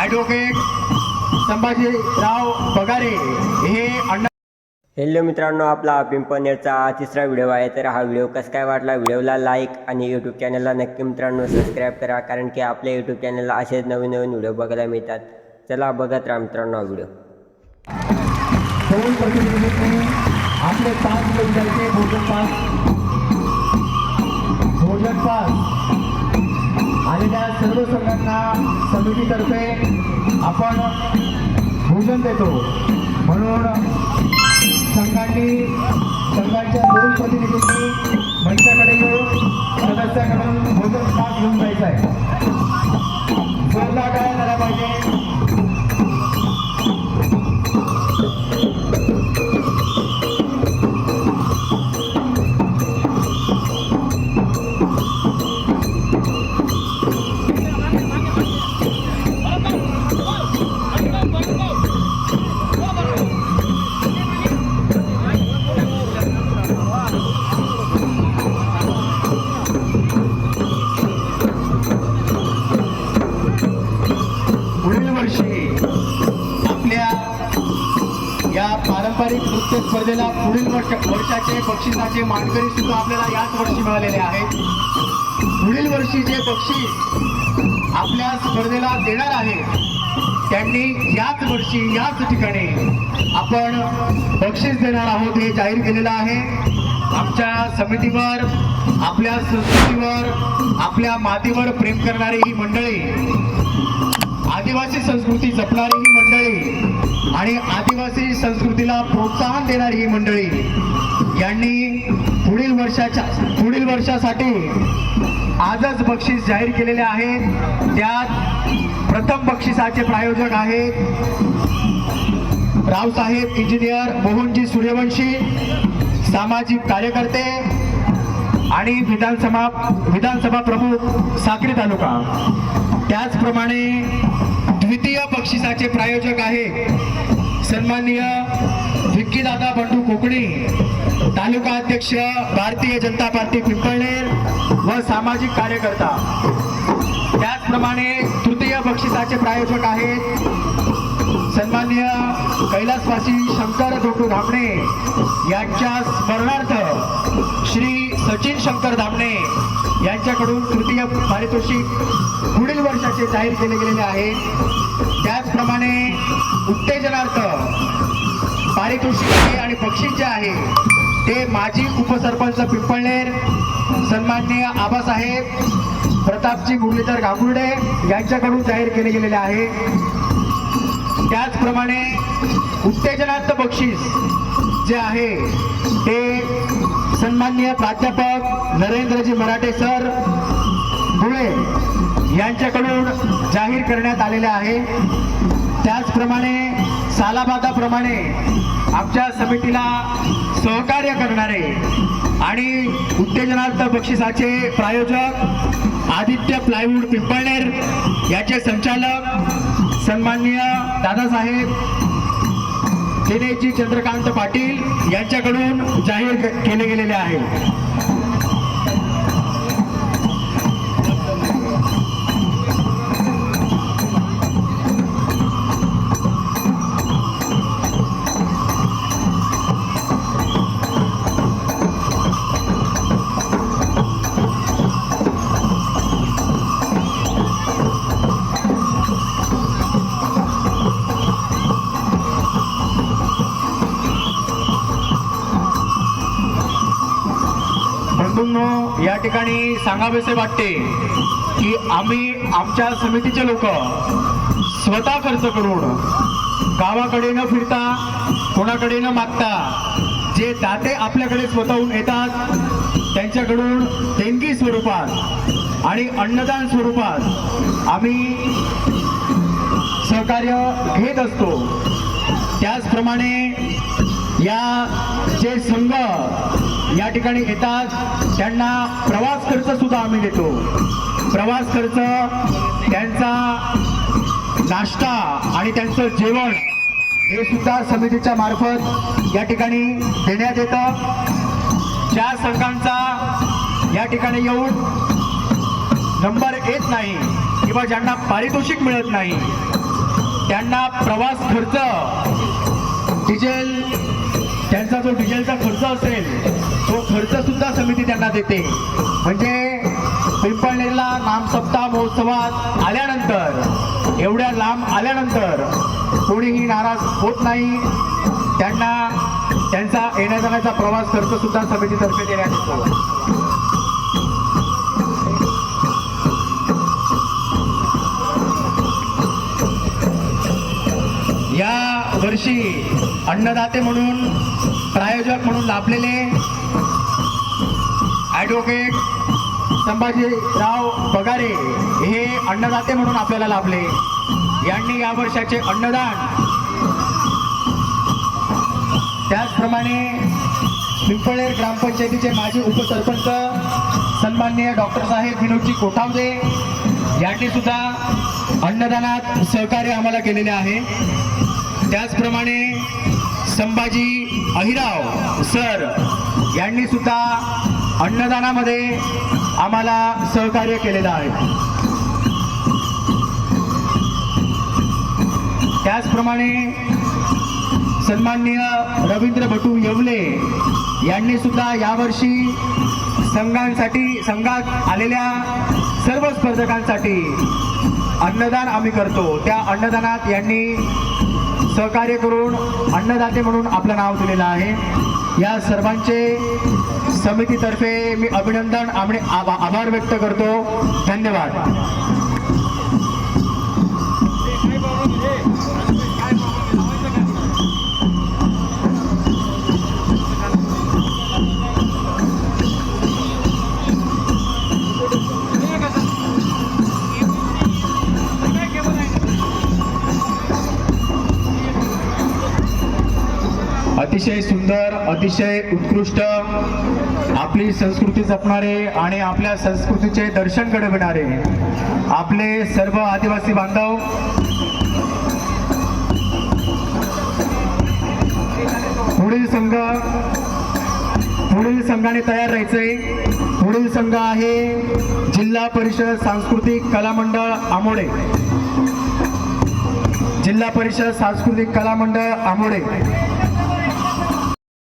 Advocate Sambhajirao Pagare हे अण्णा hello मित्रांनो आपला पिंपनेरचा हा तिसरा व्हिडिओ आहे. तर हा व्हिडिओ कसा काय वाटला? व्हिडिओला लाईक आणि यूट्यूब चॅनलला नक्की मित्रांनो सबस्क्राईब करा. कारण की आपल्या यूट्यूब चॅनलला असेच नवीन नवीन व्हिडिओ बघायला मिळतात. चला बघत राहा मित्रांनो हा व्हिडिओ आपले पाच लोकांचे भोजन पास भोजन पास. आलेल्या सर्व संघांना समितीतर्फे आपण भोजन देतो. म्हणून संघांनी संघाच्या दोन प्रतिनिधींनी मंचाकडे येऊन सदस्याकडून भोजन पास घेऊन जायचं आहे. पारंपरिक नृत्य स्पर्धेला पुढील वर्ष वर्षाचे बक्षिसाचे मानकरी सुद्धा आपल्याला याच वर्षी मिळालेले आहेत. पुढील वर्षी जे बक्षीस आपल्या स्पर्धेला देणार आहे त्यांनी याच वर्षी याच ठिकाणी आपण बक्षीस देणार आहोत हे जाहीर केलेलं आहे. आमच्या समितीवर आपल्या संस्कृतीवर आपल्या मातीवर प्रेम करणारी ही मंडळी आदिवासी संस्कृती जपणारी ही मंडळी आणि आदिवासी संस्कृतीला प्रोत्साहन देणारी ही मंडळी यांनी पुढील वर्षाच्या पुढील वर्षासाठी आजच बक्षीस जाहीर केलेले आहे. त्यात प्रथम बक्षिसाचे प्रायोजक आहेत रावसाहेब इंजिनियर मोहनजी सूर्यवंशी सामाजिक कार्यकर्ते आणि विधानसभा विधानसभा प्रमुख साक्री तालुका. त्याचप्रमाणे या बक्षिसाचे प्रायोजक आहे. सन्माननीय विक्कीदादा बंडू कोकणी तालुका अध्यक्ष भारतीय जनता पार्टी पिंपळनेर व सामाजिक कार्यकर्ता. त्याचप्रमाणे तृतीय बक्षिसाचे प्रायोजक आहेत सन्माननीय कैलासवासी शंकर धोटू धामणे यांच्या स्मरणार्थ श्री सचिन शंकर धामणे यांच्याकडून तृतीय पारितोषिक पुढील वर्षाचे जाहीर केले गेलेले आहे. त्याचप्रमाणे उत्तेजनार्थ पारितोषिक आहे आणि बक्षीस जे आहे ते माजी उपसरपंच पिंपळनेर सन्माननीय आबासाहेब प्रतापजी मुरलीधर गांगुर्डे यांच्याकडून जाहीर केले गेलेले आहे. त्याचप्रमाणे उत्तेजनार्थ बक्षीस जे आहे ते सन्माननीय प्राध्यापक नरेंद्रजी मराठे सर धुळे यांच्याकडून जाहीर करण्यात आलेले आहे. त्याचप्रमाणे सालाबादाप्रमाणे आमच्या समितीला सहकार्य करणारे आणि उत्तेजनार्थ बक्षिसाचे प्रायोजक आदित्य प्लायवूड पिंपळनेर याचे संचालक सन्माननीय दादासाहेब दिनेशजी चंद्रकांत पाटील यांच्याकडून जाहीर के- केले गेलेले आहे. बंधूंनो या ठिकाणी सांगावेसे वाटते की आम्ही आमच्या समितीचे लोक स्वतः खर्च करून गावाकडे न फिरता कोणाकडे न मागता जे दाते आपल्याकडे स्वतःहून येतात त्यांच्याकडून देणगी स्वरूपात आणि अन्नदान स्वरूपात आम्ही सहकार्य घेत असतो. त्याचप्रमाणे या जे संघ या ठिकाणी येतात त्यांना प्रवास खर्च सुद्धा आम्ही देतो. प्रवास खर्च त्यांचा नाश्ता आणि त्यांचं जेवण हे सुद्धा समितीच्या मार्फत या ठिकाणी देण्यात येतं. ज्या संघांचा या ठिकाणी येऊन नंबर येत नाही किंवा ज्यांना पारितोषिक मिळत नाही त्यांना प्रवास खर्च समिती त्यांना देते. म्हणजे पिंपळनेरला नामसप्ताह महोत्सवात आल्यानंतर एवढ्या लांब आल्यानंतर कोणीही नाराज होत नाही. त्यांना त्यांचा येण्या जाण्याचा प्रवास खर्च सुद्धा समितीतर्फे देण्यात येतो. या वर्षी अन्नदाते म्हणून प्रायोजक म्हणून लाभलेले ॲडव्होकेट संभाजीराव पगारे हे अन्नदाते म्हणून आपल्याला लाभले. यांनी या वर्षाचे अन्नदान त्याचप्रमाणे पिंपळेर ग्रामपंचायतीचे माजी उपसरपंच सन्माननीय डॉक्टर साहेब विनोदजी कोठावदे यांनी सुद्धा अन्नदानात सहकार्य आम्हाला केलेले आहे. त्याचप्रमाणे संभाजी अहिराव सर यांनी सुद्धा अन्नदानामध्ये आम्हाला सहकार्य केलेलं आहे. त्याचप्रमाणे सन्माननीय रवींद्र भटू येवले यांनी सुद्धा यावर्षी संघांसाठी संघात आलेल्या सर्व स्पर्धकांसाठी अन्नदान आम्ही करतो. त्या अन्नदानात यांनी सहकार्य करून अन्नदाते म्हणून आपलं नाव दिलेलं आहे. या सर्वांचे समितीतर्फे मी अभिनंदन आणि आभा- आभार व्यक्त करतो. धन्यवाद. अतिशय सुंदर अतिशय उत्कृष्ट आपली संस्कृती जपणारे आणि आपल्या संस्कृतीचे दर्शन घडविणारे आपले सर्व आदिवासी बांधव. पुढील संघ पुढील संघाने तयार राहायचंय. पुढील संघ आहे जिल्हा परिषद सांस्कृतिक कला मंडळ आमोडे. जिल्हा परिषद सांस्कृतिक कला मंडळ आमोडे.